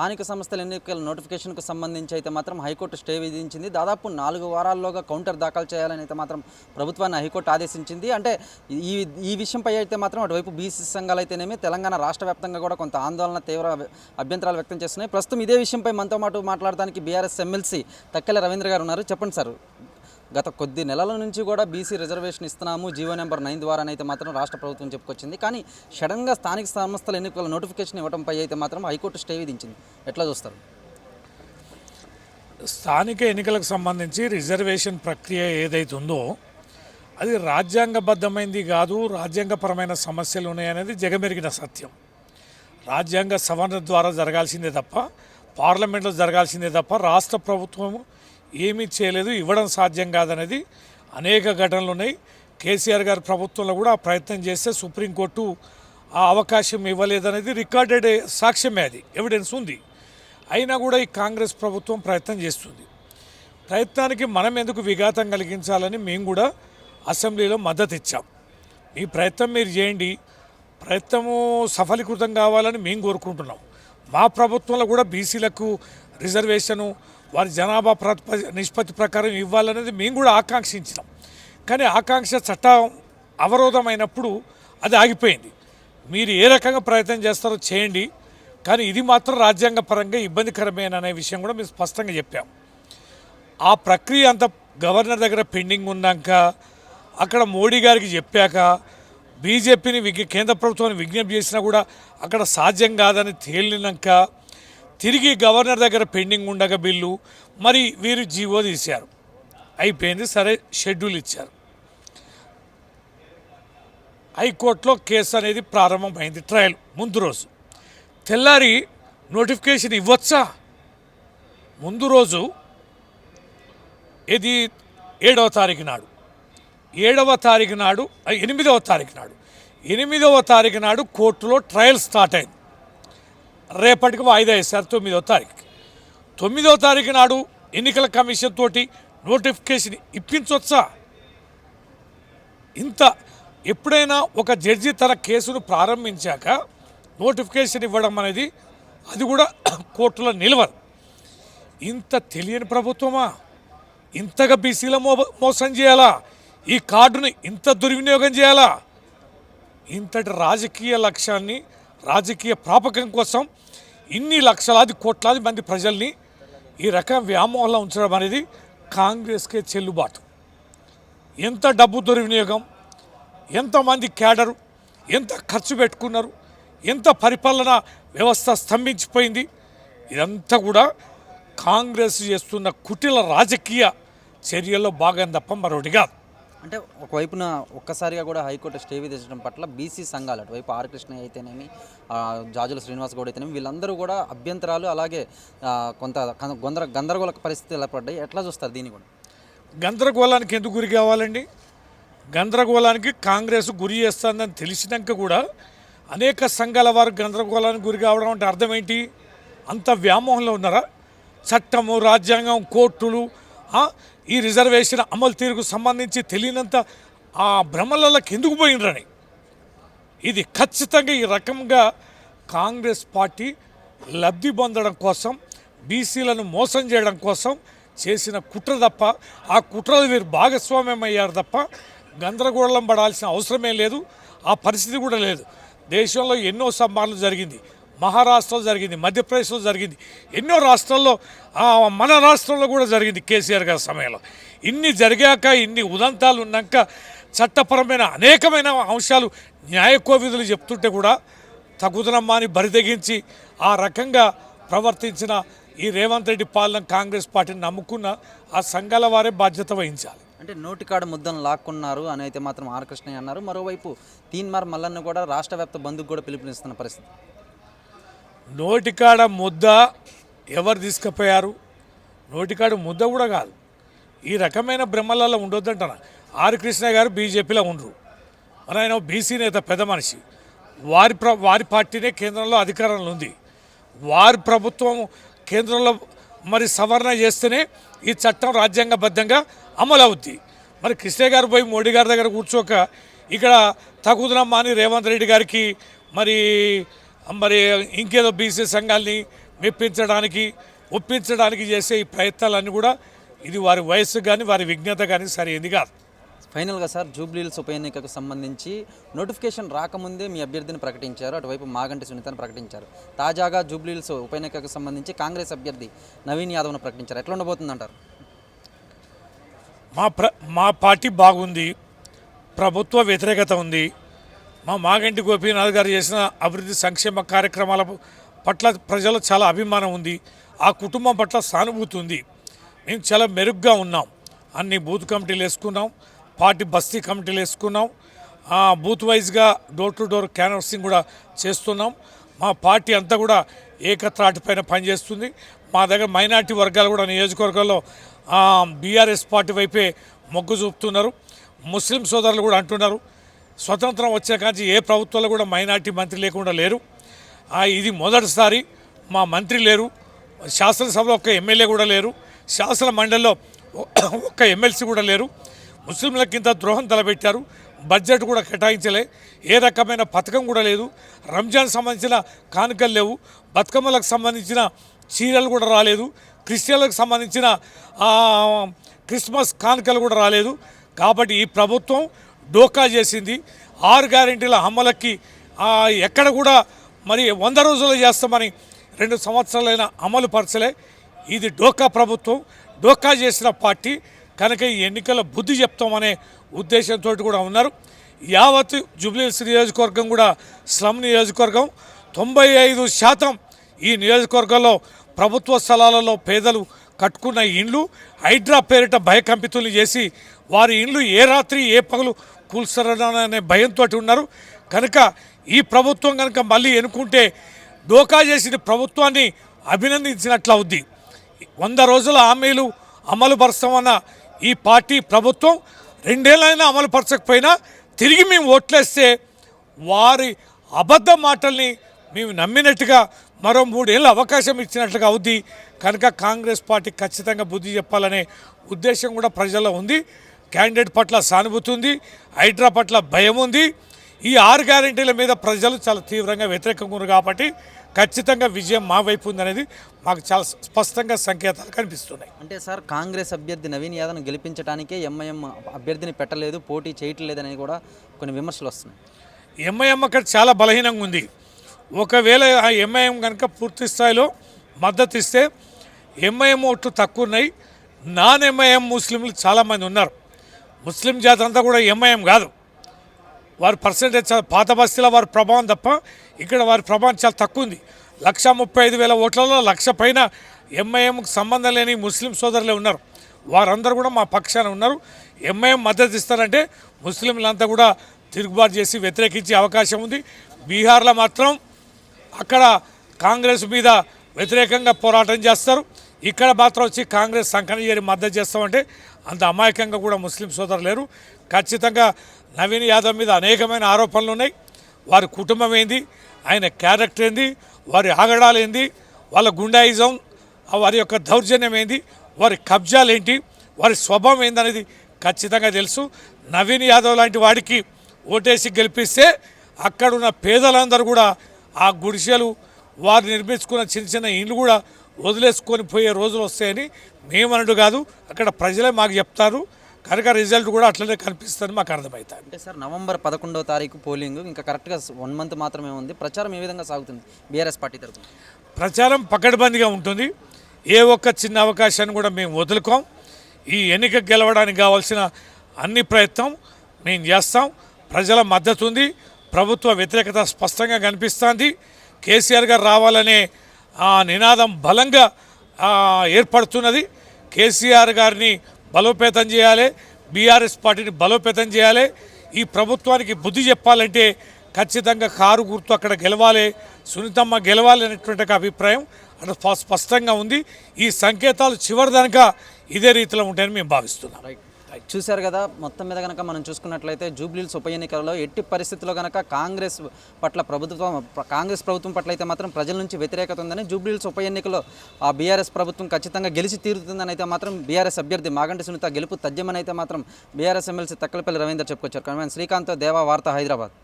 స్థానిక సంస్థల ఎన్నికల నోటిఫికేషన్కు సంబంధించి అయితే మాత్రం హైకోర్టు స్టే విధించింది. దాదాపు నాలుగు వారాల్లోగా కౌంటర్ దాఖలు చేయాలని అయితే మాత్రం ప్రభుత్వాన్ని హైకోర్టు ఆదేశించింది. అంటే ఈ ఈ విషయంపై అయితే మాత్రం అటువైపు బీసీ సంఘాలు అయితేనేమి తెలంగాణ రాష్ట్ర వ్యాప్తంగా కూడా కొంత ఆందోళన తీవ్ర అభ్యంతరాలు వ్యక్తం చేస్తున్నాయి. ప్రస్తుతం ఇదే విషయంపై మనతో పాటు మాట్లాడడానికి బీఆర్ఎస్ ఎమ్మెల్సీ తక్కెల రవీంద్ర గారు ఉన్నారు. చెప్పండి సార్. గత కొద్ది నెలల నుంచి కూడా బీసీ రిజర్వేషన్ ఇస్తున్నాము. జీవో నెంబర్ నైన్ ద్వారా మాత్రం రాష్ట్ర ప్రభుత్వం చెప్పుకొచ్చింది. కానీ సడన్గా స్థానిక సంస్థల ఎన్నికల నోటిఫికేషన్ ఇవ్వడంపై అయితే మాత్రం హైకోర్టు స్టే విధించింది. ఎట్లా చూస్తారు? స్థానిక ఎన్నికలకు సంబంధించి రిజర్వేషన్ ప్రక్రియ ఏదైతే ఉందో అది రాజ్యాంగబద్ధమైంది కాదు రాజ్యాంగపరమైన సమస్యలు ఉన్నాయనేది జగమెరిగిన సత్యం. రాజ్యాంగ సవరణ ద్వారా జరగాల్సిందే తప్ప పార్లమెంట్లో జరగాల్సిందే తప్ప రాష్ట్ర ప్రభుత్వం ఏమీ చేయలేదు ఇవ్వడం సాధ్యం కాదనేది అనేక ఘటనలు ఉన్నాయి. కేసీఆర్ గారి ప్రభుత్వంలో కూడా ఆ ప్రయత్నం చేస్తే సుప్రీంకోర్టు ఆ అవకాశం ఇవ్వలేదనేది రికార్డెడ్ సాక్ష్యమే అది ఎవిడెన్స్ ఉంది. అయినా కూడా ఈ కాంగ్రెస్ ప్రభుత్వం ప్రయత్నం చేస్తుంది. ప్రయత్నానికి మనం ఎందుకు విఘాతం కలిగించాలని మేము కూడా అసెంబ్లీలో మద్దతు ఇచ్చాం. మీ ప్రయత్నం మీరు చేయండి ప్రయత్నము సఫలీకృతం కావాలని మేము కోరుకుంటున్నాం. మా ప్రభుత్వంలో కూడా బీసీలకు రిజర్వేషను వారి జనాభా ప్రతిప నిష్పత్తి ప్రకారం ఇవ్వాలనేది మేము కూడా ఆకాంక్షించినాం. కానీ ఆకాంక్ష చట్టం అవరోధమైనప్పుడు అది ఆగిపోయింది. మీరు ఏ రకంగా ప్రయత్నం చేస్తారో చేయండి కానీ ఇది మాత్రం రాజ్యాంగపరంగా ఇబ్బందికరమేననే విషయం కూడా మేము స్పష్టంగా చెప్పాం. ఆ ప్రక్రియ అంత గవర్నర్ దగ్గర పెండింగ్ ఉన్నాక అక్కడ మోడీ గారికి చెప్పాక బీజేపీని విజ్ఞ కేంద్ర ప్రభుత్వాన్ని విజ్ఞప్తి చేసినా కూడా అక్కడ సాధ్యం కాదని తేలినాక తిరిగి గవర్నర్ దగ్గర పెండింగ్ ఉండగా బిల్లు మరి వీరు జీవో తీశారు. అయిపోయింది సరే షెడ్యూల్ ఇచ్చారు. హైకోర్టులో కేసు అనేది ప్రారంభమైంది ట్రయల్ ముందు రోజు. తెల్లారి నోటిఫికేషన్ ఇవ్వచ్చా? ముందు రోజు ఇది ఏడవ తారీఖు నాడు. ఏడవ తారీఖు నాడు ఎనిమిదవ తారీఖు నాడు. ఎనిమిదవ తారీఖు నాడు కోర్టులో ట్రయల్ స్టార్ట్ అయింది. రేపటికి వాయిదా వేశారు తొమ్మిదవ తారీఖు. తొమ్మిదవ తారీఖు నాడు ఎన్నికల కమిషన్ తోటి నోటిఫికేషన్ ఇప్పించవచ్చా ఇంత ఎప్పుడైనా ఒక జడ్జి తన కేసును ప్రారంభించాక నోటిఫికేషన్ ఇవ్వడం అనేది అది కూడా కోర్టులో నిలవదు. ఇంత తెలియని ప్రభుత్వమా? ఇంతగా బీసీల మో మోసం చేయాలా? ఈ కార్డుని ఇంత దుర్వినియోగం చేయాలా? ఇంతటి రాజకీయ లక్ష్యాన్ని రాజకీయ ప్రాపకం కోసం ఇన్ని లక్షలాది కోట్లాది మంది ప్రజల్ని ఈ రకం వ్యామోహంలో ఉంచడం అనేది కాంగ్రెస్కే చెల్లుబాటు. ఎంత డబ్బు దుర్వినియోగం ఎంతమంది క్యాడరు ఎంత ఖర్చు పెట్టుకున్నారు ఎంత పరిపాలన వ్యవస్థ స్తంభించిపోయింది ఇదంతా కూడా కాంగ్రెస్ చేస్తున్న కుటిల రాజకీయ చర్యల్లో భాగం తప్ప మరొకటి కాదు. అంటే ఒకవైపున ఒక్కసారిగా కూడా హైకోర్టు స్టే విధించడం పట్ల బీసీ సంఘాలు అటువైపు ఆర్ కృష్ణయ్య అయితేనేమి జాజుల శ్రీనివాస్ గౌడ్ అయితేనేమి వీళ్ళందరూ కూడా అభ్యంతరాలు అలాగే కొంత గందర గందరగోళ పరిస్థితి ఏర్పడ్డాయి ఎట్లా చూస్తారు దీన్ని కూడా? గందరగోళానికి ఎందుకు గురి కావాలండి? గందరగోళానికి కాంగ్రెస్ గురి చేస్తుందని తెలిసినాక కూడా అనేక సంఘాల వారు గందరగోళానికి గురి కావడం అంటే అర్థం ఏంటి? అంత వ్యామోహంలో ఉన్నారా? చట్టము రాజ్యాంగం కోర్టులు ఈ రిజర్వేషన్ అమలు తీరుకు సంబంధించి తెలియనంత ఆ భ్రమలకి ఎందుకు పోయినరని ఇది ఖచ్చితంగా ఈ రకంగా కాంగ్రెస్ పార్టీ లబ్ధి పొందడం కోసం బీసీలను మోసం చేయడం కోసం చేసిన కుట్ర తప్ప ఆ కుట్రలు వీరు భాగస్వామ్యం అయ్యారు తప్ప గందరగోళం పడాల్సిన అవసరమే లేదు ఆ పరిస్థితి కూడా లేదు. దేశంలో ఎన్నో సంభావనలు జరిగింది. మహారాష్ట్రలో జరిగింది మధ్యప్రదేశ్లో జరిగింది ఎన్నో రాష్ట్రాల్లో ఆ, మన రాష్ట్రంలో కూడా జరిగింది కేసీఆర్ గారి సమయంలో. ఇన్ని జరిగాక ఇన్ని ఉదంతాలు ఉన్నాక చట్టపరమైన అనేకమైన అంశాలు న్యాయ కోవిధులు చెప్తుంటే కూడా తగుదనమ్మా అని బరితెగించి ఆ రకంగా ప్రవర్తించిన ఈ రేవంత్ రెడ్డి పాలన కాంగ్రెస్ పార్టీని నమ్ముకున్న ఆ సంఘాల వారే బాధ్యత వహించాలి. అంటే నోటికాడ ముద్దను లాక్కున్నారు అని అయితే మాత్రం ఆర్ కృష్ణయ్య అన్నారు. మరోవైపు తీన్మార్ మల్లన్న కూడా రాష్ట్ర వ్యాప్త బంధుకు కూడా పిలుపునిస్తున్న పరిస్థితి. నోటికాడ ముద్ద ఎవరు తీసుకుపోయారు? నోటికాడ ముద్ద కూడా కాదు. ఈ రకమైన భ్రమలలో ఉండొద్దంటాను? ఆర్ కృష్ణ గారు బీజేపీలో ఉండరు. మరి ఆయన బీసీ నేత పెద్ద మనిషి. వారి ప్ర వారి పార్టీనే కేంద్రంలో అధికారంలో ఉంది. వారి ప్రభుత్వం కేంద్రంలో మరి సవరణ చేస్తేనే ఈ చట్టం రాజ్యాంగబద్ధంగా అమలు అవుద్ది మరి కృష్ణ గారు పోయి మోడీ గారి దగ్గర కూర్చోక ఇక్కడ తగుదనమ్మ అని రేవంత్ రెడ్డి గారికి మరి మరి ఇంకేదో బీసీ సంఘాలని మెప్పించడానికి ఒప్పించడానికి చేసే ఈ ప్రయత్నాలన్నీ కూడా ఇది వారి వయస్సు కానీ వారి విజ్ఞత కానీ సరైనది కాదు. ఫైనల్గా సార్ జూబ్లీహిల్స్ ఉప ఎన్నికకు సంబంధించి నోటిఫికేషన్ రాకముందే మీ అభ్యర్థిని ప్రకటించారు. అటువైపు మాగంటి సునీతను ప్రకటించారు. తాజాగా జూబ్లీహిల్స్ ఉప ఎన్నికకు సంబంధించి కాంగ్రెస్ అభ్యర్థి నవీన్ యాదవ్ను ప్రకటించారు. ఎట్లా ఉండబోతుందంటారు? మా ప్ర మా పార్టీ బాగుంది ప్రభుత్వ వ్యతిరేకత ఉంది మా మాగంటి గోపీనాథ్ గారు చేసిన అభివృద్ధి సంక్షేమ కార్యక్రమాల పట్ల ప్రజలు చాలా అభిమానం ఉంది. ఆ కుటుంబం పట్ల సానుభూతి ఉంది. మేము చాలా మెరుగ్గా ఉన్నాం. అన్ని బూత్ కమిటీలు వేసుకున్నాం. పార్టీ బస్తీ కమిటీలు వేసుకున్నాం. బూత్ వైజ్గా డోర్ టు డోర్ క్యాన్వర్సింగ్ కూడా చేస్తున్నాం. మా పార్టీ అంతా కూడా ఏకత్రాటిపైన పనిచేస్తుంది. మా దగ్గర మైనార్టీ వర్గాలు కూడా నియోజకవర్గాల్లో బీఆర్ఎస్ పార్టీ వైపే మొగ్గు చూపుతున్నారు. ముస్లిం సోదరులు కూడా అంటున్నారు. స్వతంత్రం వచ్చేకాంచి ఏ ప్రభుత్వంలో కూడా మైనార్టీ మంత్రి లేకుండా లేరు. ఇది మొదటిసారి మా మంత్రి లేరు. శాసనసభలో ఒక్క ఎమ్మెల్యే కూడా లేరు. శాసన మండలిలో ఒక్క ఎమ్మెల్సీ కూడా లేరు. ముస్లింలకు ఇంత ద్రోహం తలపెట్టారు. బడ్జెట్ కూడా కేటాయించలే. ఏ రకమైన పథకం కూడా లేదు. రంజాన్ సంబంధించిన కానుకలు లేవు. బతుకమ్మలకు సంబంధించిన చీరలు కూడా రాలేదు. క్రిస్టియన్లకు సంబంధించిన క్రిస్మస్ కానుకలు కూడా రాలేదు. కాబట్టి ఈ ప్రభుత్వం డోకా చేసింది. ఆరు గ్యారెంటీల అమలకి ఎక్కడ కూడా మరి వంద రోజులు చేస్తామని రెండు సంవత్సరాలైన అమలు పరచలే. ఇది డోకా ప్రభుత్వం. డోకా చేసిన పార్టీ కనుక ఈ ఎన్నికల బుద్ధి చెప్తామనే ఉద్దేశంతో కూడా ఉన్నారు. యావత్ జూబ్లీహిల్స్ నియోజకవర్గం కూడా స్లమ్ నియోజకవర్గం. తొంభై ఐదు శాతం ఈ నియోజకవర్గంలో ప్రభుత్వ స్థలాలలో పేదలు కట్టుకున్న ఇండ్లు హైడ్రా పేరిట భయకంపితులు చేసి వారి ఇండ్లు ఏ రాత్రి ఏ పగలు కూల్స్తారనే భయంతో ఉన్నారు. కనుక ఈ ప్రభుత్వం కనుక మళ్ళీ ఎన్నుకుంటే డోకా చేసిన ప్రభుత్వాన్ని అభినందించినట్లు అవుద్ది. వంద రోజుల హామీలు అమలు పరుస్తామన్న ఈ పార్టీ ప్రభుత్వం రెండేళ్ళైనా అమలు పరచకపోయినా తిరిగి మేము ఓట్లేస్తే వారి అబద్ధ మాటల్ని మేము నమ్మినట్టుగా మరో మూడేళ్ళు అవకాశం ఇచ్చినట్లుగా అవుద్ది. కనుక కాంగ్రెస్ పార్టీ ఖచ్చితంగా బుద్ధి చెప్పాలనే ఉద్దేశం కూడా ప్రజల్లో ఉంది. క్యాండిడేట్ పట్ల సానుభూతి ఉంది. హైడ్రా పట్ల భయం ఉంది. ఈ ఆరు గ్యారెంటీల మీద ప్రజలు చాలా తీవ్రంగా వ్యతిరేకంగా ఉన్నారు కాబట్టి ఖచ్చితంగా విజయం మా వైపు ఉందనేది మాకు చాలా స్పష్టంగా సంకేతాలు కనిపిస్తున్నాయి. అంటే సార్ కాంగ్రెస్ అభ్యర్థి నవీన్ యాదవ్ను గెలిపించడానికే ఎంఐఎం అభ్యర్థిని పెట్టలేదు పోటీ చేయట్లేదని కూడా కొన్ని విమర్శలు వస్తున్నాయి. ఎంఐఎం అక్కడ చాలా బలహీనంగా ఉంది. ఒకవేళ ఆ ఎంఐఎం కనుక పూర్తి స్థాయిలో మద్దతు ఇస్తే ఎంఐఎం ఓట్లు తక్కువ ఉన్నాయి నాన్ ఎంఐఎం ముస్లింలు చాలామంది ఉన్నారు. ముస్లిం జాతి అంతా కూడా ఎంఐఎం కాదు. వారి పర్సంటేజ్ చాలా పాత బస్తీలో వారి ప్రభావం తప్ప ఇక్కడ వారి ప్రభావం చాలా తక్కువ ఉంది. లక్ష ముప్పై ఐదు వేల ఓట్లలో లక్ష పైన ఎంఐఎంకు సంబంధం లేని ముస్లిం సోదరులే ఉన్నారు. వారందరూ కూడా మా పక్షాన ఉన్నారు. ఎంఐఎం మద్దతు ఇస్తారంటే ముస్లింలంతా కూడా తిరుగుబాటు చేసి వ్యతిరేకించే అవకాశం ఉంది. బీహార్లో మాత్రం అక్కడ కాంగ్రెస్ మీద వ్యతిరేకంగా పోరాటం చేస్తారు. ఇక్కడ మాత్రం వచ్చి కాంగ్రెస్ సంకన చేరి మద్దతు చేస్తామంటే అంత అమాయకంగా కూడా ముస్లిం సోదరులు లేరు. ఖచ్చితంగా నవీన్ యాదవ్ మీద అనేకమైన ఆరోపణలు ఉన్నాయి. వారి కుటుంబం ఏంది? ఆయన క్యారెక్టర్ ఏంది? వారి ఆగడాలు ఏంది? వాళ్ళ గుండాయిజం వారి యొక్క దౌర్జన్యం ఏంది? వారి కబ్జాలు ఏంటి? వారి స్వభావం ఏందనేది ఖచ్చితంగా తెలుసు. నవీన్ యాదవ్ లాంటి వాడికి ఓటేసి గెలిపిస్తే అక్కడున్న పేదలందరూ కూడా ఆ గుడిసెలు వారు నిర్మించుకున్న చిన్న చిన్న ఇండ్లు కూడా వదిలేసుకొని పోయే రోజులు వస్తాయని మేమన్నట్టు కాదు. అక్కడ ప్రజలే మాకు చెప్తారు. కనుక రిజల్ట్ కూడా అట్లనే కనిపిస్తుంది మాకు అర్థమవుతుంది. అంటే సార్ నవంబర్ పదకొండవ తారీఖు పోలింగ్ ఇంకా కరెక్ట్గా వన్ మంత్ మాత్రమే ఉంది. ప్రచారం ఏ విధంగా సాగుతుంది బీఆర్ఎస్ పార్టీ తరఫున? ప్రచారం పకడ్బందీగా ఉంటుంది. ఏ ఒక్క చిన్న అవకాశాన్ని కూడా మేము వదులుకోం. ఈ ఎన్నిక గెలవడానికి కావాల్సిన అన్ని ప్రయత్నం మేము చేస్తాం. ప్రజల మద్దతు ఉంది. ప్రభుత్వ వ్యతిరేకత స్పష్టంగా కనిపిస్తుంది. కేసీఆర్ గారు రావాలనే ఆ నినాదం బలంగా ఏర్పడుతున్నది. కేసీఆర్ గారిని బలోపేతం చేయాలి. బీఆర్ఎస్ పార్టీని బలోపేతం చేయాలి. ఈ ప్రభుత్వానికి బుద్ధి చెప్పాలంటే ఖచ్చితంగా కారు గుర్తు అక్కడ గెలవాలి సునీతమ్మ గెలవాలి అనేటువంటి ఒక అభిప్రాయం అక్కడ స్ప- స్పష్టంగా ఉంది. ఈ సంకేతాలు చివరిదనక ఇదే రీతిలో ఉంటాయని మేము భావిస్తున్నాం. చూశారు కదా మొత్తం మీద కనుక మనం చూసుకున్నట్లయితే జూబ్లీల్స్ ఉప ఎన్నికలలో ఎట్టి పరిస్థితుల్లో కనుక కాంగ్రెస్ పట్ల ప్రభుత్వం కాంగ్రెస్ ప్రభుత్వం పట్ల అయితే మాత్రం ప్రజల నుంచి వ్యతిరేకత ఉందని జూబ్లీల్స్ ఉప ఎన్నికలో ఆ బీఆర్ఎస్ ప్రభుత్వం ఖచ్చితంగా గెలిచి తీరుతుందని అయితే మాత్రం బీఆర్ఎస్ అభ్యర్థి మాగంటి సునీత గెలుపు తథ్యమని అయితే మాత్రం బీఆర్ఎస్ ఎమ్మెల్సీ తక్కలపల్లి రవీందర్ చెప్పుకొచ్చారు. కానీ శ్రీకాంత్ దేవా వార్త హైదరాబాద్.